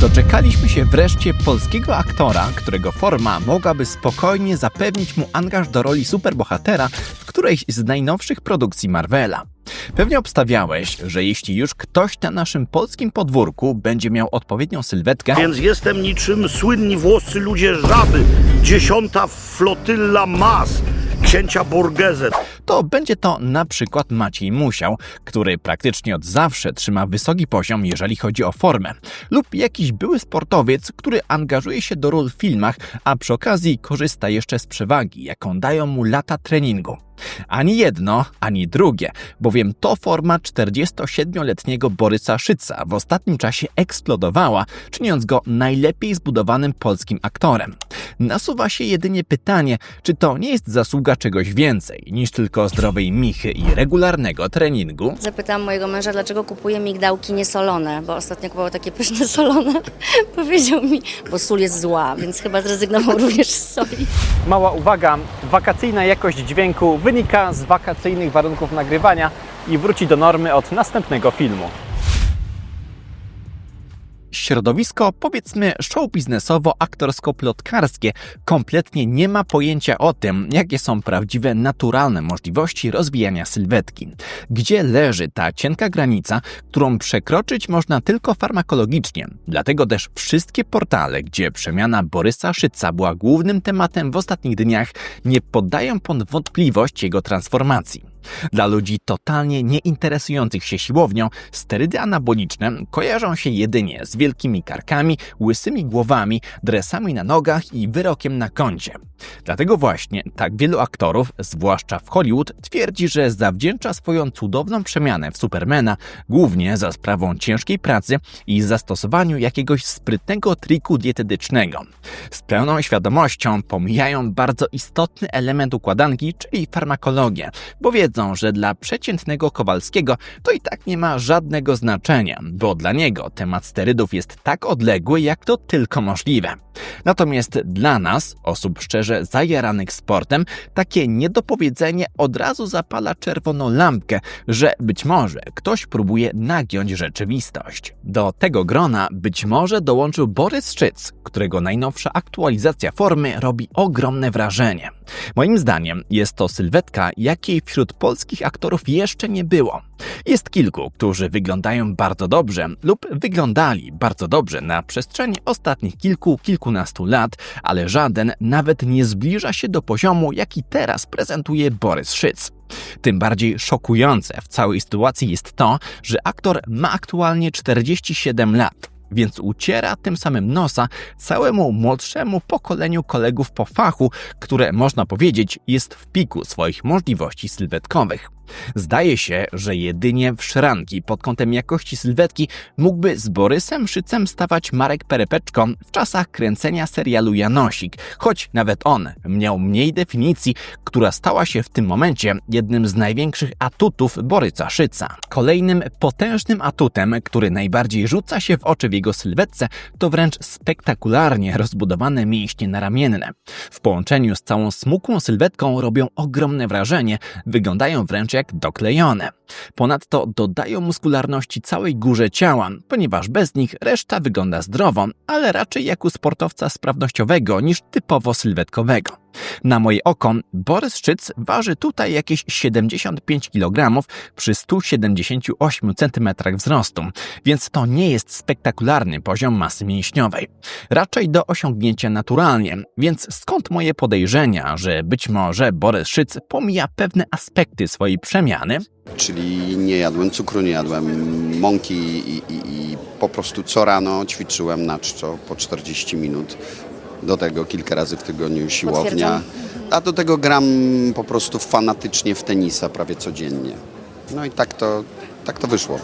Doczekaliśmy się wreszcie polskiego aktora, którego forma mogłaby spokojnie zapewnić mu angaż do roli superbohatera w którejś z najnowszych produkcji Marvela. Pewnie obstawiałeś, że jeśli już ktoś na naszym polskim podwórku będzie miał odpowiednią sylwetkę, Więc jestem niczym słynni włoscy ludzie żaby, dziesiąta flotylla mas, księcia Borgese. to będzie to na przykład Maciej Musiał, który praktycznie od zawsze trzyma wysoki poziom, jeżeli chodzi o formę, lub jakiś były sportowiec, który angażuje się do ról w filmach, a przy okazji korzysta jeszcze z przewagi, jaką dają mu lata treningu. Ani jedno, ani drugie, bowiem to forma 47-letniego Borysa Szyca w ostatnim czasie eksplodowała, czyniąc go najlepiej zbudowanym polskim aktorem. Nasuwa się jedynie pytanie, czy to nie jest zasługa czegoś więcej niż tylko zdrowej michy i regularnego treningu? Zapytałam mojego męża, dlaczego kupuje migdałki niesolone, bo ostatnio kupował takie pyszne solone. Powiedział mi, bo sól jest zła, więc chyba zrezygnował również z soli. Mała uwaga, wakacyjna jakość dźwięku wynika z wakacyjnych warunków nagrywania i wróci do normy od następnego filmu. Środowisko, powiedzmy show biznesowo-aktorsko-plotkarskie, kompletnie nie ma pojęcia o tym, jakie są prawdziwe, naturalne możliwości rozwijania sylwetki. Gdzie leży ta cienka granica, którą przekroczyć można tylko farmakologicznie. Dlatego też wszystkie portale, gdzie przemiana Borysa Szyca była głównym tematem w ostatnich dniach, nie poddają pod wątpliwość jego transformacji. Dla ludzi totalnie nie interesujących się siłownią, sterydy anaboliczne kojarzą się jedynie z wielkimi karkami, łysymi głowami, dresami na nogach i wyrokiem na koncie. Dlatego właśnie tak wielu aktorów, zwłaszcza w Hollywood, twierdzi, że zawdzięcza swoją cudowną przemianę w Supermana głównie za sprawą ciężkiej pracy i zastosowaniu jakiegoś sprytnego triku dietetycznego. Z pełną świadomością pomijają bardzo istotny element układanki, czyli farmakologię, bo wiedzą, że dla przeciętnego Kowalskiego to i tak nie ma żadnego znaczenia, bo dla niego temat sterydów jest tak odległy, jak to tylko możliwe. Natomiast dla nas, osób szczerze zajaranych sportem, takie niedopowiedzenie od razu zapala czerwoną lampkę, że być może ktoś próbuje nagiąć rzeczywistość. Do tego grona być może dołączył Borys Szczyc, którego najnowsza aktualizacja formy robi ogromne wrażenie. Moim zdaniem jest to sylwetka, jakiej wśród polskich aktorów jeszcze nie było. Jest kilku, którzy wyglądają bardzo dobrze lub wyglądali bardzo dobrze na przestrzeni ostatnich kilku, kilkunastu lat, ale żaden nawet nie zbliża się do poziomu, jaki teraz prezentuje Borys Szyc. Tym bardziej szokujące w całej sytuacji jest to, że aktor ma aktualnie 47 lat więc uciera tym samym nosa całemu młodszemu pokoleniu kolegów po fachu, które można powiedzieć jest w piku swoich możliwości sylwetkowych. Zdaje się, że jedynie w szranki pod kątem jakości sylwetki mógłby z Borysem Szycem stawać Marek Perepeczko w czasach kręcenia serialu Janosik, choć nawet on miał mniej definicji, która stała się w tym momencie jednym z największych atutów Borysa Szyca. Kolejnym potężnym atutem, który najbardziej rzuca się w oczy w jego sylwetce, to wręcz spektakularnie rozbudowane mięśnie naramienne. W połączeniu z całą smukłą sylwetką robią ogromne wrażenie, wyglądają wręcz jak doklejone. Ponadto dodają muskularności całej górze ciała, ponieważ bez nich reszta wygląda zdrowo, ale raczej jak u sportowca sprawnościowego niż typowo sylwetkowego. Na moje oko Borys Szczyc waży tutaj jakieś 75 kg przy 178 cm wzrostu, więc to nie jest spektakularny poziom masy mięśniowej. Raczej do osiągnięcia naturalnie, więc skąd moje podejrzenia, że być może Borys Szyc pomija pewne aspekty swojej przemiany? Czyli nie jadłem cukru, nie jadłem mąki i, i, i po prostu co rano ćwiczyłem na czczo po 40 minut. Do tego kilka razy w tygodniu siłownia. A do tego gram po prostu fanatycznie w tenisa prawie codziennie. No i tak to, tak to wyszło.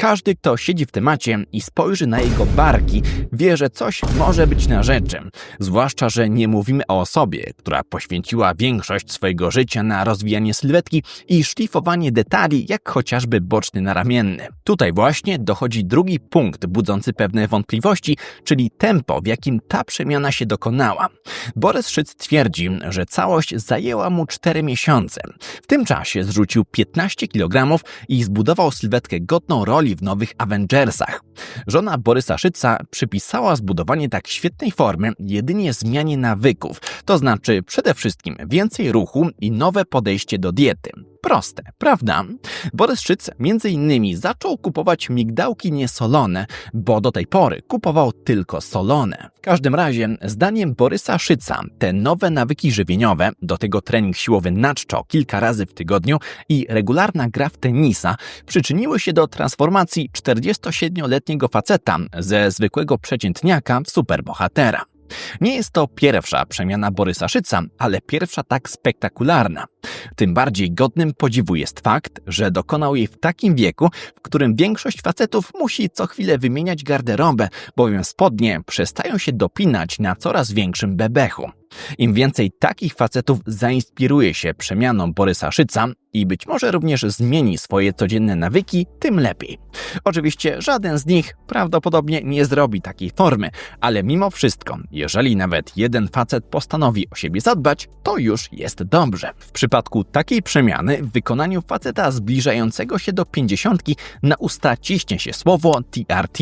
Każdy, kto siedzi w temacie i spojrzy na jego barki, wie, że coś może być na rzeczy. Zwłaszcza, że nie mówimy o osobie, która poświęciła większość swojego życia na rozwijanie sylwetki i szlifowanie detali, jak chociażby boczny naramienny. Tutaj właśnie dochodzi drugi punkt budzący pewne wątpliwości, czyli tempo, w jakim ta przemiana się dokonała. Borys Szyc twierdzi, że całość zajęła mu 4 miesiące. W tym czasie zrzucił 15 kg i zbudował sylwetkę godną roli w nowych Avengersach. Żona Borysa Szyca przypisała zbudowanie tak świetnej formy jedynie zmianie nawyków, to znaczy przede wszystkim więcej ruchu i nowe podejście do diety. Proste, prawda? Borys Szyc między innymi zaczął kupować migdałki niesolone, bo do tej pory kupował tylko solone. W każdym razie, zdaniem Borysa Szyca, te nowe nawyki żywieniowe, do tego trening siłowy na czczo kilka razy w tygodniu i regularna gra w tenisa przyczyniły się do transformacji 47-letniego faceta ze zwykłego przeciętniaka w superbohatera. Nie jest to pierwsza przemiana Borysa Szyca, ale pierwsza tak spektakularna. Tym bardziej godnym podziwu jest fakt, że dokonał jej w takim wieku, w którym większość facetów musi co chwilę wymieniać garderobę, bowiem spodnie przestają się dopinać na coraz większym bebechu. Im więcej takich facetów zainspiruje się przemianą Borysa Szyca i być może również zmieni swoje codzienne nawyki, tym lepiej. Oczywiście żaden z nich prawdopodobnie nie zrobi takiej formy, ale mimo wszystko, jeżeli nawet jeden facet postanowi o siebie zadbać, to już jest dobrze. W przypadku takiej przemiany w wykonaniu faceta zbliżającego się do pięćdziesiątki na usta ciśnie się słowo TRT.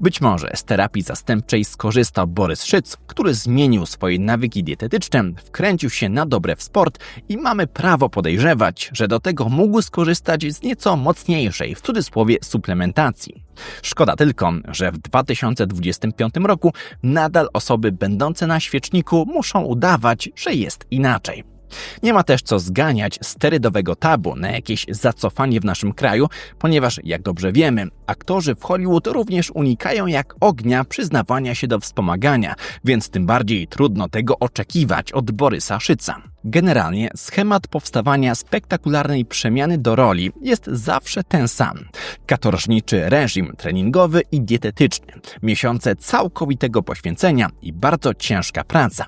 Być może z terapii zastępczej skorzystał Borys Szyc, który zmienił swoje nawyki dietetyczne, wkręcił się na dobre w sport i mamy prawo podejrzewać, że do tego mógł skorzystać z nieco mocniejszej, w cudzysłowie, suplementacji. Szkoda tylko, że w 2025 roku nadal osoby będące na świeczniku muszą udawać, że jest inaczej. Nie ma też co zganiać sterydowego tabu na jakieś zacofanie w naszym kraju, ponieważ, jak dobrze wiemy, aktorzy w Hollywood również unikają jak ognia przyznawania się do wspomagania, więc tym bardziej trudno tego oczekiwać od Borysa Szyca. Generalnie schemat powstawania spektakularnej przemiany do roli jest zawsze ten sam. Katorżniczy reżim treningowy i dietetyczny, miesiące całkowitego poświęcenia i bardzo ciężka praca.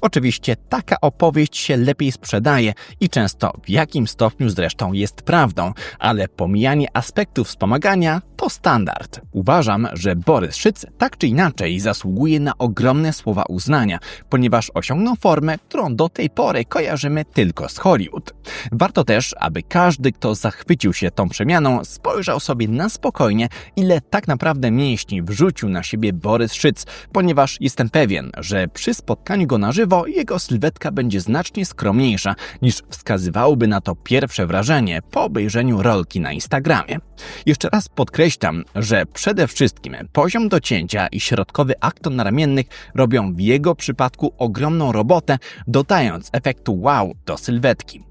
Oczywiście taka opowieść się lepiej sprzedaje i często w jakim stopniu zresztą jest prawdą, ale pomijanie aspektów wspomagania to standard. Uważam, że Borys Szyc tak czy inaczej zasługuje na ogromne słowa uznania, ponieważ osiągnął formę, którą do tej pory kojarzymy tylko z Hollywood. Warto też, aby każdy, kto zachwycił się tą przemianą, spojrzał sobie na spokojnie, ile tak naprawdę mięśni wrzucił na siebie Borys Szyc, ponieważ jestem pewien, że przy spotkaniu go na żywo jego sylwetka będzie znacznie skromniejsza niż wskazywałoby na to pierwsze wrażenie po obejrzeniu rolki na Instagramie. Jeszcze raz podkreślam, że przede wszystkim poziom docięcia i środkowy akton naramiennych robią w jego przypadku ogromną robotę, dodając efektu wow do sylwetki.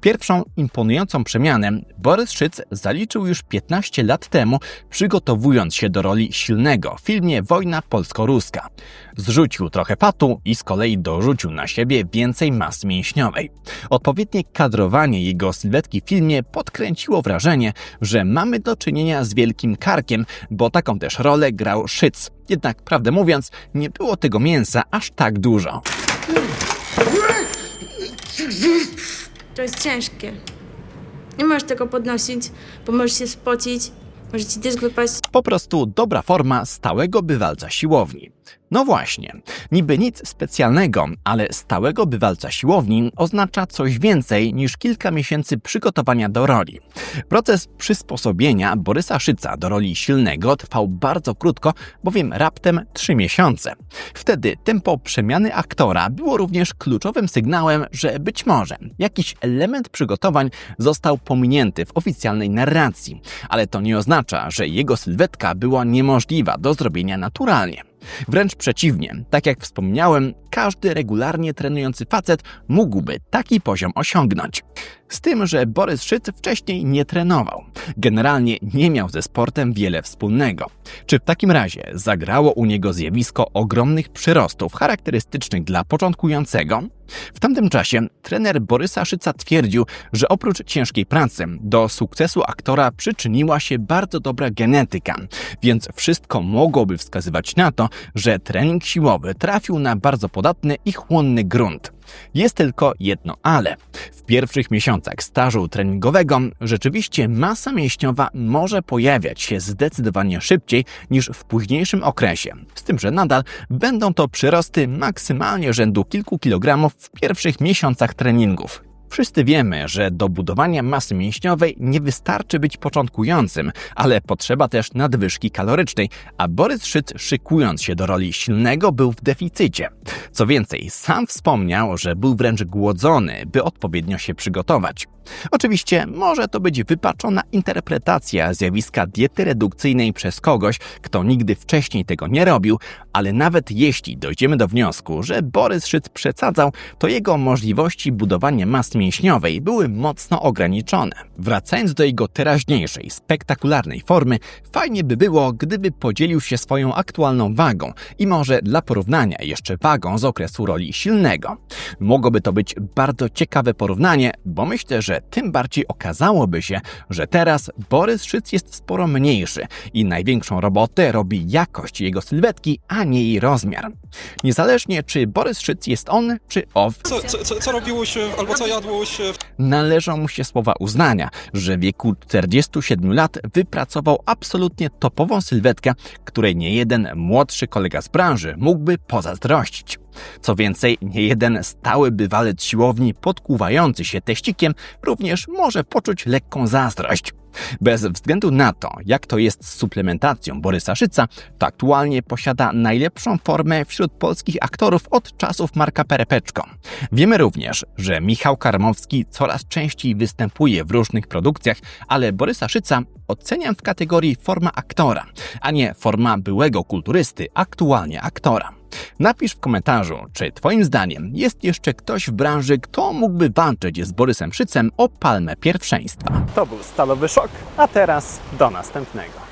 Pierwszą imponującą przemianę Borys Szyc zaliczył już 15 lat temu, przygotowując się do roli silnego w filmie Wojna polsko-ruska. Zrzucił trochę fatu i z kolei dorzucił na siebie więcej masy mięśniowej. Odpowiednie kadrowanie jego sylwetki w filmie podkręciło wrażenie, że mamy do czynienia z wielkim karkiem, bo taką też rolę grał Szyc. Jednak, prawdę mówiąc, nie było tego mięsa aż tak dużo. To jest ciężkie. Nie możesz tego podnosić, bo możesz się spocić, może ci dysk wypaść. Po prostu dobra forma stałego bywalca siłowni. No właśnie, niby nic specjalnego, ale stałego bywalca siłowni oznacza coś więcej niż kilka miesięcy przygotowania do roli. Proces przysposobienia Borysa Szyca do roli silnego trwał bardzo krótko, bowiem raptem 3 miesiące. Wtedy tempo przemiany aktora było również kluczowym sygnałem, że być może jakiś element przygotowań został pominięty w oficjalnej narracji, ale to nie oznacza, że jego sylwetka była niemożliwa do zrobienia naturalnie. Wręcz przeciwnie, tak jak wspomniałem, każdy regularnie trenujący facet mógłby taki poziom osiągnąć. Z tym, że Borys Szyc wcześniej nie trenował. Generalnie nie miał ze sportem wiele wspólnego. Czy w takim razie zagrało u niego zjawisko ogromnych przyrostów charakterystycznych dla początkującego? W tamtym czasie trener Borysa Szyca twierdził, że oprócz ciężkiej pracy do sukcesu aktora przyczyniła się bardzo dobra genetyka, więc wszystko mogłoby wskazywać na to, że trening siłowy trafił na bardzo podatny i chłonny grunt. Jest tylko jedno ale. W pierwszych miesiącach stażu treningowego rzeczywiście masa mięśniowa może pojawiać się zdecydowanie szybciej niż w późniejszym okresie. Z tym, że nadal będą to przyrosty maksymalnie rzędu kilku kilogramów w pierwszych miesiącach treningów. Wszyscy wiemy, że do budowania masy mięśniowej nie wystarczy być początkującym, ale potrzeba też nadwyżki kalorycznej, a Borys Szyc szykując się do roli silnego był w deficycie. Co więcej, sam wspomniał, że był wręcz głodzony, by odpowiednio się przygotować. Oczywiście może to być wypaczona interpretacja zjawiska diety redukcyjnej przez kogoś, kto nigdy wcześniej tego nie robił, ale nawet jeśli dojdziemy do wniosku, że Borys Szyc przesadzał, to jego możliwości budowania masy mięśniowej były mocno ograniczone. Wracając do jego teraźniejszej, spektakularnej formy, fajnie by było, gdyby podzielił się swoją aktualną wagą i może dla porównania jeszcze wagą z okresu roli silnego. Mogłoby to być bardzo ciekawe porównanie, bo myślę, że tym bardziej okazałoby się, że teraz Borys Szyc jest sporo mniejszy i największą robotę robi jakość jego sylwetki, a nie jej rozmiar. Niezależnie czy Borys Szyc jest on czy off, Co, co, co, robiłeś e, albo co jadłeś e, należą mu się słowa uznania, że w wieku 47 lat wypracował absolutnie topową sylwetkę, której nie jeden młodszy kolega z branży mógłby pozazdrościć. Co więcej, nie jeden stały bywalec siłowni podkuwający się teścikiem również może poczuć lekką zazdrość. Bez względu na to, jak to jest z suplementacją Borysa Szyca, to aktualnie posiada najlepszą formę wśród polskich aktorów od czasów Marka Perepeczko. Wiemy również, że Michał Karmowski coraz częściej występuje w różnych produkcjach, ale Borysa Szyca oceniam w kategorii forma aktora, a nie forma byłego kulturysty, aktualnie aktora. Napisz w komentarzu, czy Twoim zdaniem jest jeszcze ktoś w branży, kto mógłby walczyć z Borysem Szycem o palmę pierwszeństwa. To był Stalowy Szok, a teraz do następnego.